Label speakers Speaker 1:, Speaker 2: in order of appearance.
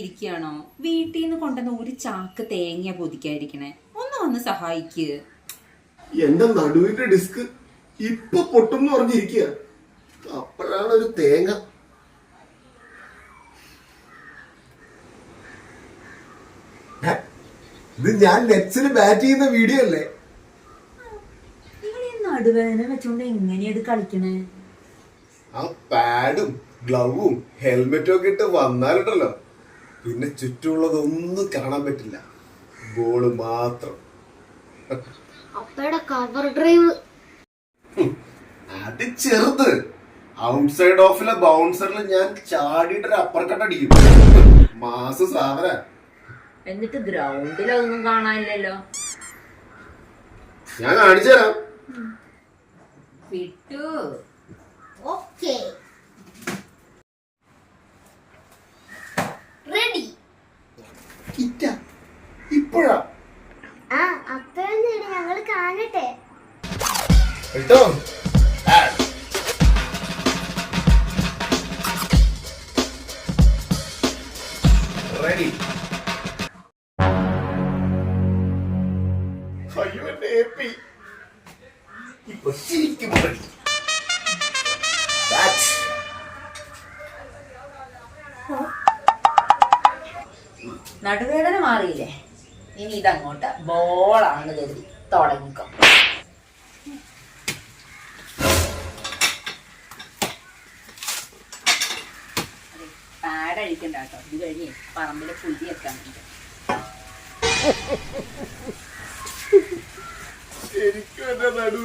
Speaker 1: ഇരിക്കുകയാണോ? വീട്ടിൽ നിന്ന് കൊണ്ടുവന്ന ഒരു ചാക്ക് തേങ്ങ പൊതിക്കാതിരിക്കണേ. ഒന്ന് വന്ന് സഹായിക്ക്.
Speaker 2: എന്റെ നടുവിന്റെ ഡിസ്ക് ഇപ്പൊ പൊട്ടും പറഞ്ഞിരിക്കുക അപ്പോഴാണ് ഒരു തേങ്ങ. ഇത് ഞാൻ നെറ്റ്സിൽ ബാറ്റ് ചെയ്യുന്ന വീഡിയോ അല്ലേ?
Speaker 1: നടുവേദന വെച്ചോണ്ട് എങ്ങനെയത് കളിക്കണേ?
Speaker 2: ആ പാഡും ഗ്ലൗവും ഹെൽമെറ്റും ഒക്കെ ഇട്ട് വന്നാലുണ്ടല്ലോ. പിന്നെ ചുറ്റുമുള്ളതൊന്നും കാണാൻ പറ്റില്ല. ബോൾ മാത്രം.
Speaker 3: അപ്പയുടെ കവർ ഡ്രൈവ്
Speaker 2: അത് ചെറുത്. ഔട്ട്സൈഡ് ഓഫിലെ ബൗൺസറിൽ ഞാൻ ചാടിയിട്ട് ഒരു അപ്പർ കട്ട് അടിക്കും. മാസ സാധന
Speaker 1: എന്നിട്ട് ഗ്രൗണ്ടിലൊന്നും കാണാനില്ലല്ലോ.
Speaker 2: ഞാൻ കാണിച്ചു തരാം
Speaker 1: വിട്ടു.
Speaker 3: ഓക്കെ
Speaker 2: കിറ്റ ഇപ്പോഴാ.
Speaker 3: ആ അപ്പഴൊന്നും ഞങ്ങൾ കാണട്ടെ.
Speaker 2: കേട്ടോ? റെഡി അയ്യോ എന്റെ ഏപ്പി. ഇപ്പൊ ശരിക്കും ready. That.
Speaker 1: നടുവേദന മാറിയില്ലേ? ഇനി ഇതങ്ങോട്ട് ബോളാണ് കരുതി തുടങ്ങിക്കോ. പാഡ് അഴിക്കണ്ട കേട്ടോ. ഇത് കഴിഞ്ഞ് പറമ്പിലെ പുലി എത്താൻ വേണ്ടി.
Speaker 2: ശരിക്കും എന്റെ നടു.